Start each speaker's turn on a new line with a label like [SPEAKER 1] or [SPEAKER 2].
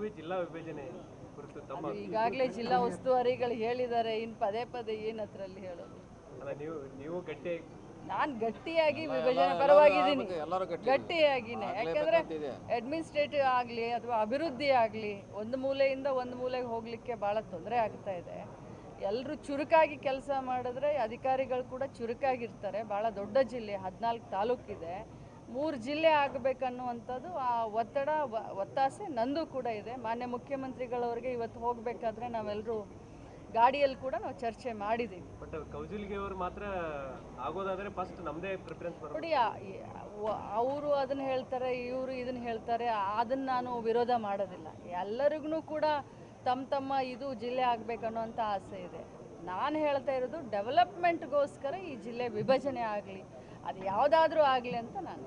[SPEAKER 1] ಬೆಳಗಾವಿ ಜಿಲ್ಲಾ ವಿಭಜನೆ ಕುರಿತು ತಮ್ಮ
[SPEAKER 2] ಈಗಾಗಲೇ ಜಿಲ್ಲಾ ಉಸ್ತುವಾರಿಗಳು ಹೇಳಿದ್ದಾರೆ ಇನ್ ಪದೇ ಪದೇ ಏನು ಅದ್ರಲ್ಲಿ ಹೇಳೋದು?
[SPEAKER 1] ಅಲ್ಲ ನೀವು ನೀವು ಗಟ್ಟಿ
[SPEAKER 2] ನಾನು ಗಟ್ಟಿಯಾಗಿ ವಿಭಜನೆ ಪರವಾಗಿದ್ದೀನಿ. ಗಟ್ಟಿಯಾಗಿನೇ. ಯಾಕಂದ್ರೆ. ಅಡ್ಮಿನಿಸ್ಟ್ರೇಟಿವ್ ಆಗಲಿ ಅಥವಾ ಅಭಿವೃದ್ಧಿ ಆಗಲಿ ಒಂದು ಮೂಲೆಯಿಂದ ಒಂದು ಮೂಲೆಗೆ ಹೋಗ್ಲಿಕ್ಕೆ ಭಾಳ ತೊಂದರೆ ಆಗ್ತಾ ಇದೆ. ಎಲ್ಲರೂ ಚುರುಕಾಗಿ ಕೆಲಸ ಮಾಡಿದ್ರೆ ಅಧಿಕಾರಿಗಳು ಕೂಡ ಚುರುಕಾಗಿರ್ತಾರೆ. ಭಾಳ ದೊಡ್ಡ ಜಿಲ್ಲೆ ಹದಿನಾಲ್ಕು ತಾಲೂಕಿದೆ. ಮೂರು ಜಿಲ್ಲೆ ಆಗಬೇಕನ್ನುವಂಥದ್ದು ಆ ಒತ್ತಡ ಒತ್ತಾಸೆ ನಂದು ಕೂಡ ಇದೆ. ಮಾನ್ಯ ಮುಖ್ಯಮಂತ್ರಿಗಳವರಿಗೆ ಇವತ್ತು ಹೋಗಬೇಕಾದ್ರೆ ನಾವೆಲ್ಲರೂ ಗಾಡಿಯಲ್ಲಿ ಕೂಡ ನಾವು ಚರ್ಚೆ ಮಾಡಿದ್ದೀವಿ.
[SPEAKER 1] ಬಟ್ ಕೌಜಿಲ್ಗೆ ಅವರು ಮಾತ್ರ ಆಗೋದಾದ್ರೆ ಫಸ್ಟ್ ನಮ್ದೇ ಪ್ರಿಫರೆನ್ಸ್
[SPEAKER 2] ನೋಡಿ ಅವರು ಅದನ್ನ ಹೇಳ್ತಾರೆ ಇವರು ಇದನ್ನು ಹೇಳ್ತಾರೆ ಅದನ್ನ ನಾನು ವಿರೋಧ ಮಾಡೋದಿಲ್ಲ. ಎಲ್ಲರಿಗೂ ಕೂಡ ತಮ್ಮ ತಮ್ಮ ಇದು ಜಿಲ್ಲೆ ಆಗಬೇಕನ್ನುವಂಥ ಆಸೆ ಇದೆ. ನಾನು ಹೇಳ್ತಾ ಇರೋದು ಡೆವಲಪ್ಮೆಂಟ್ಗೋಸ್ಕರ ಈ ಜಿಲ್ಲೆ ವಿಭಜನೆ ಆಗಲಿ ಅದು ಯಾವುದಾದ್ರೂ ಆಗಲಿ ಅಂತ ನಾನು